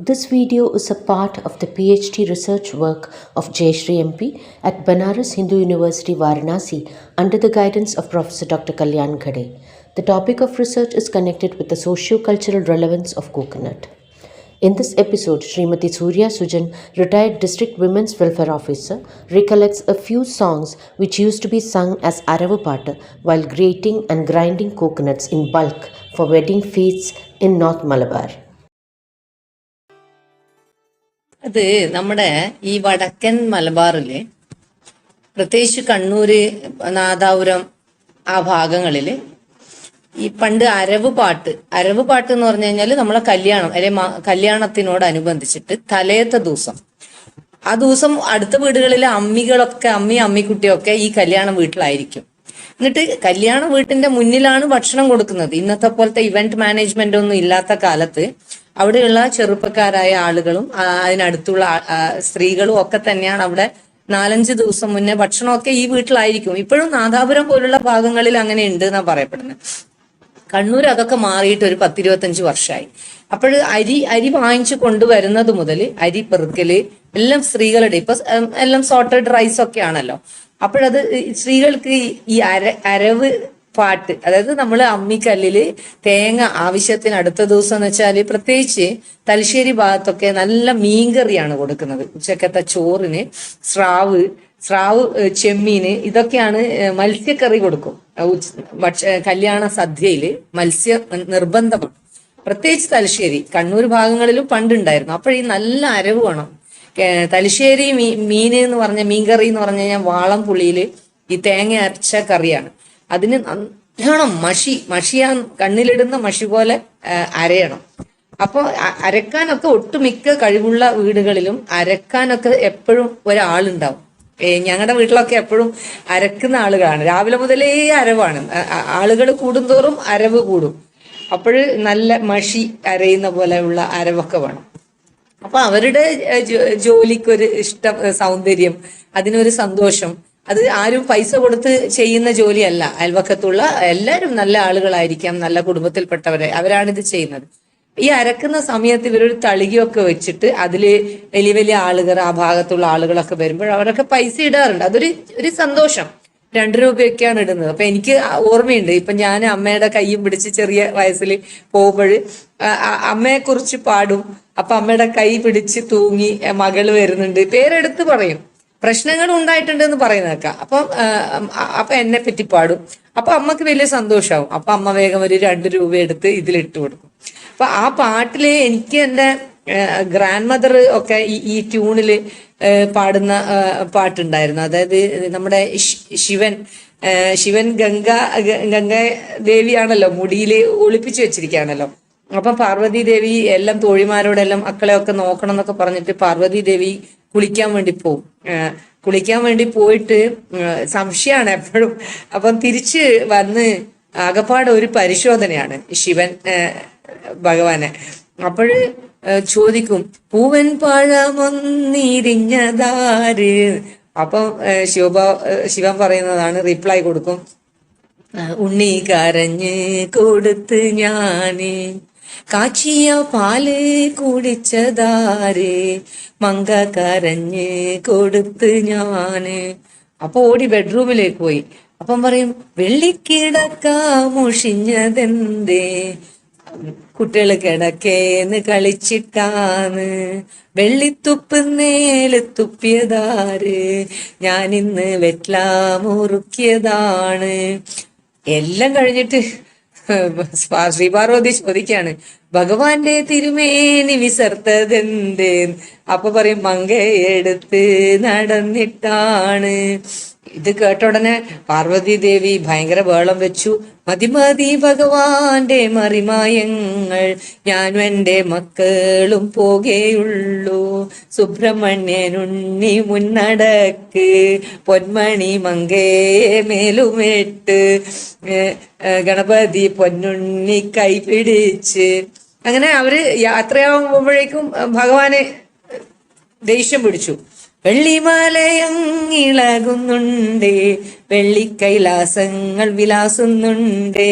This video is a part of the PhD research work of Jayashri MP at Banaras Hindu University Varanasi under the guidance of Professor Dr. Kalyan Khade. The topic of research is connected with the socio-cultural relevance of coconut. In this episode, Srimati Surya Sujan, retired district women's welfare officer, recollects a few songs which used to be sung as Aravapata while grating and grinding coconuts in bulk for wedding feasts in North Malabar. അത് നമ്മുടെ ഈ വടക്കൻ മലബാറിൽ പ്രത്യേകിച്ച് കണ്ണൂര് നാദാപുരം ആ ഭാഗങ്ങളിൽ ഈ പണ്ട് അരവ് പാട്ട് അരവ് പാട്ട് എന്ന് പറഞ്ഞു കഴിഞ്ഞാൽ നമ്മളെ കല്യാണം അല്ലെ കല്യാണത്തിനോടനുബന്ധിച്ചിട്ട് തലേത്തെ ദിവസം. ആ ദിവസം അടുത്ത വീടുകളിലെ അമ്മികളൊക്കെ അമ്മി അമ്മിക്കുട്ടിയൊക്കെ ഈ കല്യാണം വീട്ടിലായിരിക്കും. എന്നിട്ട് കല്യാണ വീട്ടിന്റെ മുന്നിലാണ് ഭക്ഷണം കൊടുക്കുന്നത്. ഇന്നത്തെ പോലത്തെ ഇവന്റ് മാനേജ്മെന്റ് ഒന്നും ഇല്ലാത്ത കാലത്ത് അവിടെയുള്ള ചെറുപ്പക്കാരായ ആളുകളും അതിനടുത്തുള്ള സ്ത്രീകളും ഒക്കെ തന്നെയാണ് അവിടെ നാലഞ്ച് ദിവസം മുന്നേ ഭക്ഷണമൊക്കെ ഈ വീട്ടിലായിരിക്കും. ഇപ്പോഴും നാദാപുരം പോലുള്ള ഭാഗങ്ങളിൽ അങ്ങനെ ഉണ്ട് എന്നാ പറയപ്പെടുന്നത് കണ്ണൂർ അതൊക്കെ മാറിയിട്ട് ഒരു പത്തിരുപത്തഞ്ച് വർഷമായി അപ്പോൾ അരി അരി വാങ്ങിച്ചു കൊണ്ടുവരുന്നത് മുതൽ അരി പെറുക്കൽ എല്ലാം സ്ത്രീകളുടെ ഇപ്പൊ എല്ലാം സോർട്ടഡ് റൈസ് ഒക്കെ ആണല്ലോ അപ്പോഴത് സ്ത്രീകൾക്ക് ഈ അര അരവ് പാട്ട്. അതായത് നമ്മൾ അമ്മിക്കല്ലിൽ തേങ്ങ ആവശ്യത്തിന് അടുത്ത ദിവസം എന്ന് വെച്ചാൽ പ്രത്യേകിച്ച് തലശ്ശേരി ഭാഗത്തൊക്കെ നല്ല മീൻകറിയാണ് കൊടുക്കുന്നത്. ഉച്ചക്കത്തെ ചോറിന് സ്രാവ് സ്രാവ് ചെമ്മീന് ഇതൊക്കെയാണ് മത്സ്യക്കറി കൊടുക്കും. ഭക്ഷ കല്യാണ സദ്യയിൽ മത്സ്യ നിർബന്ധമാണ്. പ്രത്യേകിച്ച് തലശ്ശേരി കണ്ണൂർ ഭാഗങ്ങളിലും പണ്ടുണ്ടായിരുന്നു. അപ്പോഴീ നല്ല അരവ് വേണം. തലശ്ശേരി മീ മീന് എന്ന് പറഞ്ഞ മീൻകറി എന്ന് പറഞ്ഞു കഴിഞ്ഞാൽ വാളം പുളിയിൽ ഈ തേങ്ങ അരച്ച കറിയാണ്. അതിന് നല്ലോണം മഷി? മഷിയാൻ കണ്ണിലിടുന്ന മഷി പോലെ അരയണം. അപ്പോൾ അരക്കാനൊക്കെ ഒട്ടുമിക്ക കഴിവുള്ള വീടുകളിലും അരക്കാനൊക്കെ എപ്പോഴും ഒരാളുണ്ടാവും. ഞങ്ങളുടെ വീട്ടിലൊക്കെ എപ്പോഴും അരക്കുന്ന ആളുകളാണ്. രാവിലെ മുതലേ അരവാണ്. ആളുകൾ കൂടുന്തോറും അരവ് കൂടും. അപ്പോൾ നല്ല മഷി അരയുന്ന പോലെയുള്ള അരവൊക്കെ വേണം. അപ്പൊ അവരുടെ ജോലിക്കൊരു ഇഷ്ടം സൗന്ദര്യം അതിനൊരു സന്തോഷം അത് ആരും പൈസ കൊടുത്ത് ചെയ്യുന്ന ജോലിയല്ല. അയൽവക്കത്തുള്ള എല്ലാവരും നല്ല ആളുകളായിരിക്കാം നല്ല കുടുംബത്തിൽപ്പെട്ടവരെ. അവരാണ് ഇത് ചെയ്യുന്നത്. ഈ അരക്കുന്ന സമയത്ത് ഇവരൊരു തളികയൊക്കെ വെച്ചിട്ട് അതിൽ വലിയ വലിയ ആളുകൾ ആ ഭാഗത്തുള്ള ആളുകളൊക്കെ വരുമ്പോൾ അവരൊക്കെ പൈസ ഇടാറുണ്ട്. അതൊരു ഒരു സന്തോഷം. രണ്ട് രൂപയൊക്കെയാണ് ഇടുന്നത്. അപ്പൊ എനിക്ക് ഓർമ്മയുണ്ട്. ഇപ്പൊ ഞാൻ അമ്മയുടെ കൈയും പിടിച്ച് ചെറിയ വയസ്സിൽ പോകുമ്പോൾ അമ്മയെ കുറിച്ച് പാടും. അപ്പൊ അമ്മയുടെ കൈ പിടിച്ച് തൂങ്ങി "എ, മകൾ വരുന്നുണ്ട്. പേരെടുത്ത് പറയും. പ്രശ്നങ്ങൾ ഉണ്ടായിട്ടുണ്ട് എന്ന് പറയുന്നേക്കാം അപ്പം അപ്പൊ എന്നെ പറ്റി പാടും. അപ്പൊ അമ്മയ്ക്ക് വലിയ സന്തോഷാവും. അപ്പൊ അമ്മ വേഗം ഒരു രണ്ട് രൂപ എടുത്ത് ഇതിലിട്ട് കൊടുക്കും. അപ്പൊ ആ പാട്ടിൽ എനിക്ക് എന്റെ ഗ്രാൻഡ് മദർ ഒക്കെ ഈ ഈ ട്യൂണിൽ പാടുന്ന പാട്ടുണ്ടായിരുന്നു. അതായത് നമ്മുടെ ശിവൻ ശിവൻ ഗംഗ ഗംഗ ദേവിയാണല്ലോ മുടിയിൽ ഒളിപ്പിച്ചു വെച്ചിരിക്കുകയാണല്ലോ. അപ്പൊ പാർവതി ദേവി എല്ലാം തോഴിമാരോടെല്ലാം മക്കളെ ഒക്കെ നോക്കണം എന്നൊക്കെ പറഞ്ഞിട്ട് പാർവതി ദേവി കുളിക്കാൻ വേണ്ടി പോവും. കുളിക്കാൻ വേണ്ടി പോയിട്ട് സംശയമാണ് എപ്പോഴും. അപ്പം തിരിച്ച് വന്ന് ആകപ്പാട് ഒരു പരിശോധനയാണ് ശിവൻ ഭഗവാനെ. അപ്പോൾ ചോദിക്കും പൂവൻ പഴമൊന്നിരിഞ്ഞതാര് അപ്പം ശിവ ശിവൻ പറയുന്നതാണ് റിപ്ലൈ കൊടുക്കും. ഉണ്ണി കരഞ്ഞ് കൊടുത്ത് ഞാൻ കാച്ചിയ പാൽ കുടിച്ചതാര്? മങ്ക കരഞ്ഞ് കൊടുത്ത് ഞാൻ. അപ്പൊ ഓടി ബെഡ്റൂമിലേക്ക് പോയി. അപ്പം പറയും വെള്ളിക്കിടക്ക മുഷിഞ്ഞതെന്തേ? കുട്ടികൾ കിടക്കേന്ന് കളിച്ചിട്ടാന്ന്. വെള്ളിത്തുപ്പ് നേൽ തുപ്പിയതാര്? ഞാനിന്ന് വെറ്റ്ലാമുറുക്കിയതാണ് എല്ലാം കഴിഞ്ഞിട്ട് ശ്രീ പാർവതി ചോദിക്കാണ് ഭഗവാന്റെ തിരുമേനി വിസർത്തതെന്തേ? അപ്പൊ പറയും മങ്കയെടുത്ത് നടന്നിട്ടാണ്. ഇത് കേട്ട ഉടനെ പാർവതി ദേവി ഭയങ്കര വേളം വെച്ചു. മതി മതി ഭഗവാന്റെ മറിമായങ്ങൾ ഞാനും എന്റെ മക്കളും പോകേയുള്ളൂ. സുബ്രഹ്മണ്യനുണ്ണി മുന്നടക്ക് പൊന്മണി മങ്കയെ മേലുമിട്ട്. ഗണപതി പൊന്നുണ്ണി കൈപിടിച്ച്. അങ്ങനെ അവർ യാത്രയാകുമ്പോഴേക്കും ഭഗവാനെ ദേഷ്യം പിടിച്ചു. വെള്ളിമലയങ്ങിളകുന്നുണ്ട് വെള്ളിക്കൈലാസങ്ങൾ വിലാസുന്നുണ്ട്.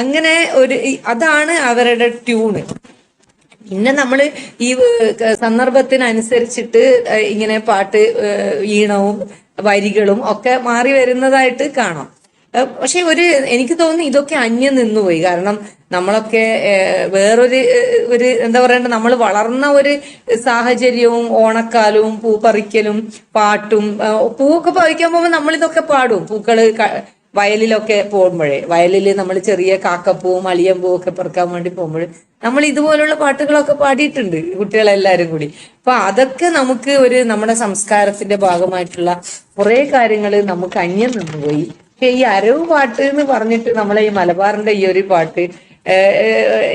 അങ്ങനെ ഒരു അതാണ് അവരുടെ ട്യൂണ്. പിന്നെ നമ്മൾ ഈ സന്ദർഭത്തിനനുസരിച്ചിട്ട് ഇങ്ങനെ പാട്ട് ഈണവും വരികളും ഒക്കെ മാറി വരുന്നതായിട്ട് കാണാം. പക്ഷെ ഒരു എനിക്ക് തോന്നുന്നു ഇതൊക്കെ അന്യം നിന്നുപോയി. കാരണം നമ്മളൊക്കെ വേറൊരു ഒരു എന്താ പറയണ്ട നമ്മൾ വളർന്ന ഒരു സാഹചര്യവും ഓണക്കാലവും പൂ പറിക്കലും പാട്ടും പൂവൊക്കെ പറിക്കാൻ പോകുമ്പോൾ നമ്മളിതൊക്കെ പാടും. പൂക്കൾ വയലിലൊക്കെ പോകുമ്പോഴേ. വയലിൽ നമ്മൾ ചെറിയ കാക്കപ്പൂവും അളിയമ്പൂവും ഒക്കെ പെറുക്കാൻ വേണ്ടി പോകുമ്പോൾ നമ്മൾ ഇതുപോലുള്ള പാട്ടുകളൊക്കെ പാടിയിട്ടുണ്ട് കുട്ടികളെല്ലാവരും കൂടി. അപ്പൊ അതൊക്കെ നമുക്ക് ഒരു നമ്മുടെ സംസ്കാരത്തിന്റെ ഭാഗമായിട്ടുള്ള കുറെ കാര്യങ്ങൾ നമുക്ക് അന്യം നിന്നുപോയി. ഈ അരവ് പാട്ട് എന്ന് പറഞ്ഞിട്ട് നമ്മളെ ഈ മലബാറിന്റെ ഈ ഒരു പാട്ട്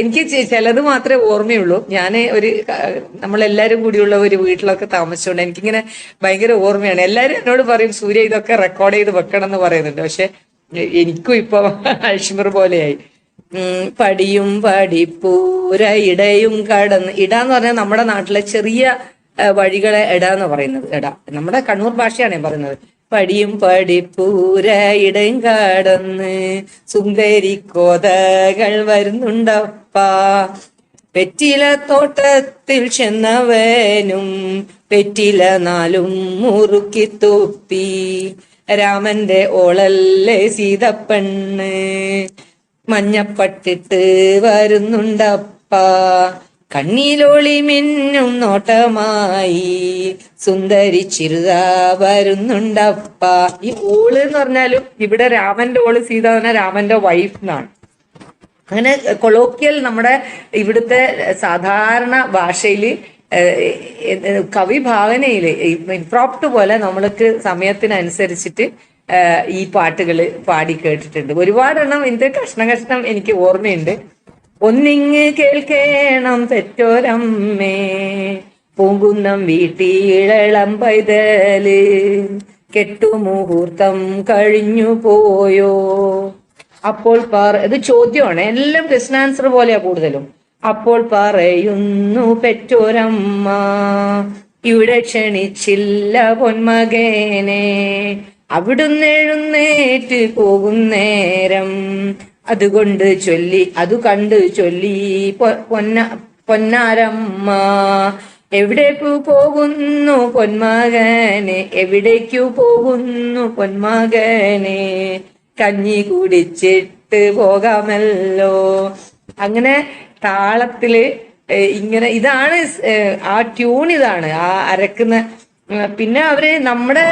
എനിക്ക് ചിലത് മാത്രമേ ഓർമ്മയുള്ളൂ. ഞാൻ ഒരു നമ്മളെല്ലാരും കൂടിയുള്ള ഒരു വീട്ടിലൊക്കെ താമസിച്ചുകൊണ്ട് എനിക്കിങ്ങനെ ഭയങ്കര ഓർമ്മയാണ്. എല്ലാരും എന്നോട് പറയും സൂര്യ ഇതൊക്കെ റെക്കോർഡ് ചെയ്ത് വെക്കണം എന്ന് പറയുന്നുണ്ട്. പക്ഷെ എനിക്കും ഇപ്പൊ അഷ്മർ പോലെയായി. പടിയും പടിപ്പൂര ഇടയും കടന്ന് ഇട എന്ന് പറഞ്ഞാൽ നമ്മുടെ നാട്ടിലെ ചെറിയ വഴികളെ ഇട എന്ന് പറയുന്നത്. ഇട നമ്മുടെ കണ്ണൂർ ഭാഷയാണ് പറയുന്നത്. പടിയും പടിപ്പൂര ഇടയും കാടന്ന് സുന്ദരി കോതകൾ വരുന്നുണ്ടപ്പ. പെറ്റില തോട്ടത്തിൽ ചെന്നവനും പെറ്റില നാലും മുറുക്കി തുപ്പി. രാമന്റെ ഓളല്ലേ സീതപ്പെണ്ണ്. മഞ്ഞപ്പട്ടിട്ട് വരുന്നുണ്ടപ്പ. കണ്ണിലോളി മിന്നും നോട്ടമായി സുന്ദരി വരുന്നുണ്ടപ്പ. ഈ ഓൾ എന്ന് പറഞ്ഞാലും ഇവിടെ രാമന്റെ ഓൾ സീത എന്ന് രാമന്റെ വൈഫ് എന്നാണ്. അങ്ങനെ കൊളോക്കിയൽ നമ്മുടെ ഇവിടുത്തെ സാധാരണ ഭാഷയിൽ കവി ഭാവനയിൽ ഇൻപ്രോപ്റ്റ് പോലെ നമ്മൾക്ക് സമയത്തിനനുസരിച്ചിട്ട് ഈ പാട്ടുകൾ പാടി കേട്ടിട്ടുണ്ട്. ഒരുപാടെണ്ണം ഇതിന്റെ കഷ്ണം കഷ്ണം എനിക്ക് ഓർമ്മയുണ്ട്. ഒന്നിങ്ങ് കേൾക്കേണം പെറ്റോരമ്മേ. പൂങ്കുന്നം വീട്ടിയിളം പൈതൽ. കെട്ടുമുഹൂർത്തം കഴിഞ്ഞു പോയോ. അപ്പോൾ പറ ഇത് ചോദ്യമാണ്. എല്ലാം ക്വസ്റ്റൻ ആൻസർ പോലെയാ കൂടുതലും. അപ്പോൾ പറയുന്നു പെറ്റോരമ്മ ഇവിടെ ക്ഷണിച്ചില്ല പൊന്മകേനെ. അവിടുന്ന് എഴുന്നേറ്റ് പോകുന്നേരം നേരം അതുകൊണ്ട് ചൊല്ലി അത് കണ്ട് ചൊല്ലി പൊന്ന പൊന്നാരമ്മ. എവിടേക്കു പോകുന്നു പൊന്മകനെ? എവിടേക്കു പോകുന്നു പൊന്മകനെ? കഞ്ഞി കുടിച്ചിട്ട് പോകാമല്ലോ. അങ്ങനെ താളത്തിൽ ഇങ്ങനെ ഇതാണ് ആ ട്യൂൺ ഇതാണ്. ആ അരക്കുന്ന പിന്നെ അവർ നമ്മുടെ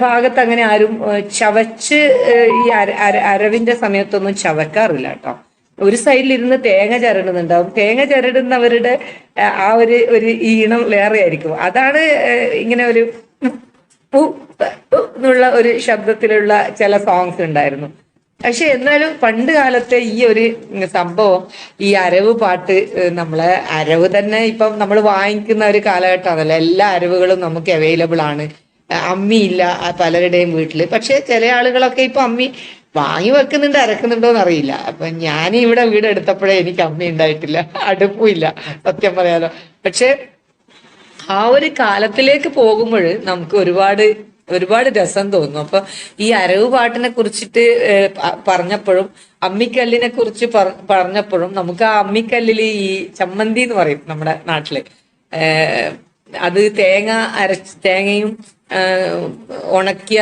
ഭാഗത്ത് അങ്ങനെ ആരും ചവച്ച് ഈ അര അര- അരവിന്റെ സമയത്തൊന്നും ചവക്കാറില്ല കേട്ടോ ഒരു സൈഡിൽ ഇരുന്ന് തേങ്ങ ചരടുന്നുണ്ടാവും തേങ്ങ ചരടുന്നവരുടെ ആ, ഒരു ഒരു ഈണം വേറെ ആയിരിക്കും അതാണ് ഇങ്ങനെ ഒരു എന്നുള്ള ഒരു ശബ്ദത്തിലുള്ള ചില സോങ്സ് ഉണ്ടായിരുന്നു പക്ഷെ എന്നാലും പണ്ട് കാലത്തെ ഈ ഒരു സംഭവം ഈ അരവ് പാട്ട് നമ്മളെ അരവ് തന്നെ ഇപ്പം നമ്മൾ വാങ്ങിക്കുന്ന ഒരു കാലഘട്ടമാണല്ലോ. എല്ലാ അരവുകളും നമുക്ക് അവൈലബിൾ ആണ്. അമ്മിയില്ല പലരുടെയും വീട്ടിൽ പക്ഷെ ചില ആളുകളൊക്കെ ഇപ്പൊ അമ്മി വാങ്ങി വെക്കുന്നുണ്ട് അരക്കുന്നുണ്ടോ എന്നറിയില്ല. അപ്പൊ ഞാൻ ഇവിടെ വീട് എടുത്തപ്പോഴേ എനിക്ക് അമ്മി ഉണ്ടായിട്ടില്ല. അടുപ്പും ഇല്ല സത്യം പറയാലോ. പക്ഷെ ആ ഒരു കാലത്തിലേക്ക് പോകുമ്പോൾ നമുക്ക് ഒരുപാട് ഒരുപാട് രസം തോന്നും അപ്പൊ ഈ അരവ് പാട്ടിനെ കുറിച്ചിട്ട് പറഞ്ഞപ്പോഴും അമ്മിക്കല്ലിനെ കുറിച്ച് പറഞ്ഞപ്പോഴും നമുക്ക് ആ അമ്മിക്കല്ലിൽ ഈ ചമ്മന്തി എന്ന് പറയും നമ്മുടെ നാട്ടിൽ. അത് തേങ്ങ അരച്ച് തേങ്ങയും ഉണക്കിയ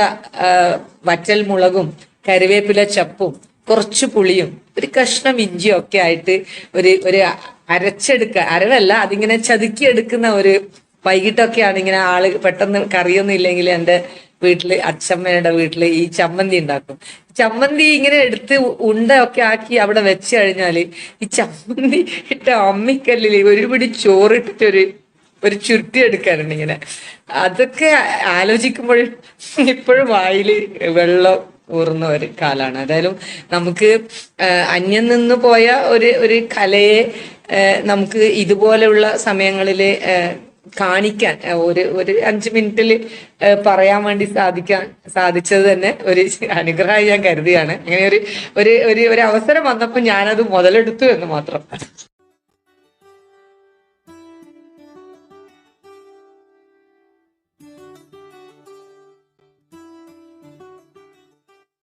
വറ്റൽ മുളകും കരുവേപ്പില ചപ്പും കുറച്ച് പുളിയും ഒരു കഷ്ണം ഇഞ്ചിയും ഒക്കെ ആയിട്ട് ഒരു ഒരു അരച്ചെടുക്ക അരവല്ല അതിങ്ങനെ ചതുക്കിയെടുക്കുന്ന ഒരു വൈകിട്ടൊക്കെയാണ് ഇങ്ങനെ ആൾ പെട്ടെന്ന് കറിയൊന്നും ഇല്ലെങ്കിൽ എന്റെ വീട്ടിൽ അച്ഛമ്മയുടെ വീട്ടിൽ ഈ ചമ്മന്തി ഉണ്ടാക്കും. ചമ്മന്തി ഇങ്ങനെ എടുത്ത് ഉണ്ടയൊക്കെ ആക്കി അവിടെ വെച്ച് കഴിഞ്ഞാൽ ഈ ചമ്മന്തി ഇട്ട അമ്മിക്കല്ലിൽ ഒരുപിടി ചോറിട്ടിട്ടൊരു ഒരു ചുരുട്ടി എടുക്കാറുണ്ട് ഇങ്ങനെ. അതൊക്കെ ആലോചിക്കുമ്പോൾ ഇപ്പോഴും വായിൽ വെള്ളം ഊർന്ന ഒരു കാലാണ്. അതായാലും നമുക്ക് അന്യം നിന്ന് പോയ ഒരു ഒരു കലയെ നമുക്ക് ഇതുപോലെയുള്ള സമയങ്ങളിൽ കാണിക്കാൻ ഒരു ഒരു അഞ്ച് മിനിറ്റിൽ പറയാൻ വേണ്ടി സാധിക്കാൻ സാധിച്ചത് തന്നെ ഒരു അനുഗ്രഹമായി ഞാൻ കരുതിയാണ്. അങ്ങനെ ഒരു ഒരു ഒരു അവസരം വന്നപ്പോൾ ഞാനത് മുതലെടുത്തു എന്ന് മാത്രം.